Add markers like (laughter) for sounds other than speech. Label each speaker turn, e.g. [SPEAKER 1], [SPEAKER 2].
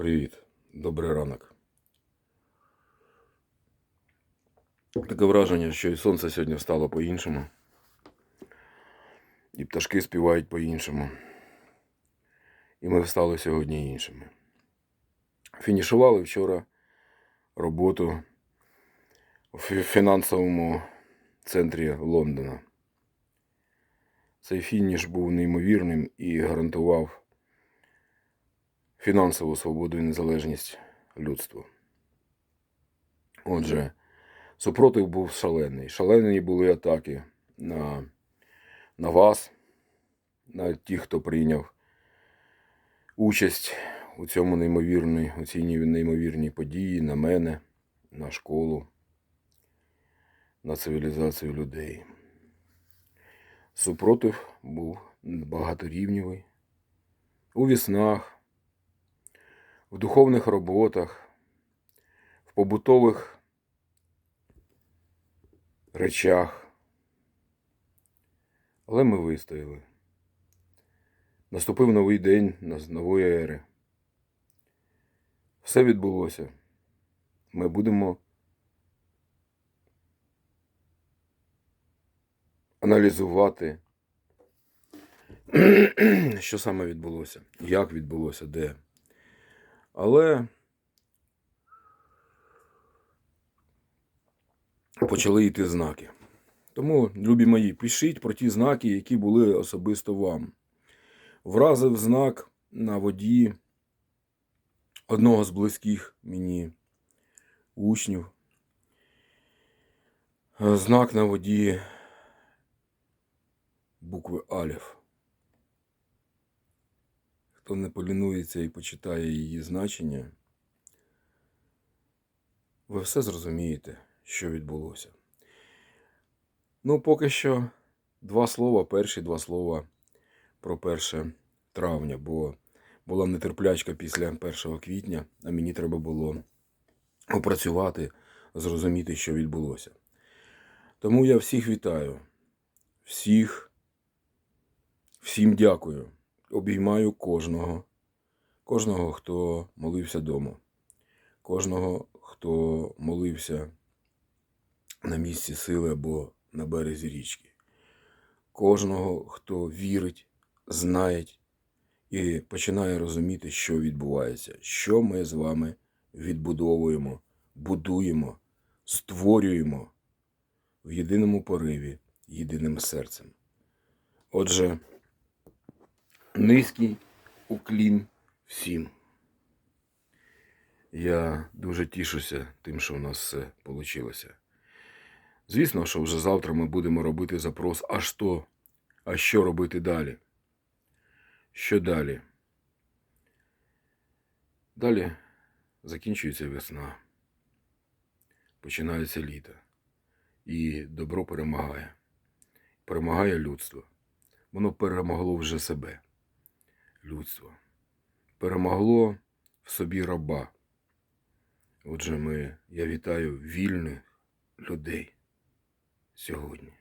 [SPEAKER 1] Привіт, добрий ранок. Таке враження, що і сонце сьогодні встало по-іншому. І пташки співають по-іншому. І ми встали сьогодні іншими. Фінішували вчора роботу фі- фінансовому центрі Лондона. Цей фініш був неймовірним і гарантував фінансову свободу і незалежність людству. Отже, супротив був шалений. Шалені були атаки на, на вас, на тих, хто прийняв участь у цьому неймовірній, у цій неймовірній події, на мене, на школу, на цивілізацію людей. Супротив був багаторівневий. У віснах, в духовних роботах, в побутових речах. Але ми вистояли. Наступив новий день на- нової ери. Все відбулося. Ми будемо аналізувати, (clears throat) що саме відбулося, як відбулося, де. Але почали йти знаки. Тому, любі мої, пишіть про ті знаки, які були особисто вам. Вразив знак на воді одного з близьких мені учнів. Знак на воді букви Аліф. Хто не полінується і почитає її значення, ви все зрозумієте, що відбулося. Ну, поки що два слова, перші два слова про 1 травня, бо була нетерплячка після 1 квітня, а мені треба було опрацювати, зрозуміти, що відбулося. Тому я всіх вітаю, всіх, всім дякую. Обіймаю кожного, кожного, хто молився дома, кожного, хто молився на місці сили або на березі річки, кожного, хто вірить, знає і починає розуміти, що відбувається, що ми з вами відбудовуємо, будуємо, створюємо в єдиному пориві, єдиним серцем. Отже, низький уклін всім. Я дуже тішуся тим, що у нас все вийшло. Звісно, що вже завтра ми будемо робити запрос, а що? А що робити далі? Що далі? Далі закінчується весна, починається літо, і добро перемагає. Перемагає людство. Воно перемогло вже себе. Людство. Перемогло в собі раба. Отже, ми, я вітаю вільних людей сьогодні.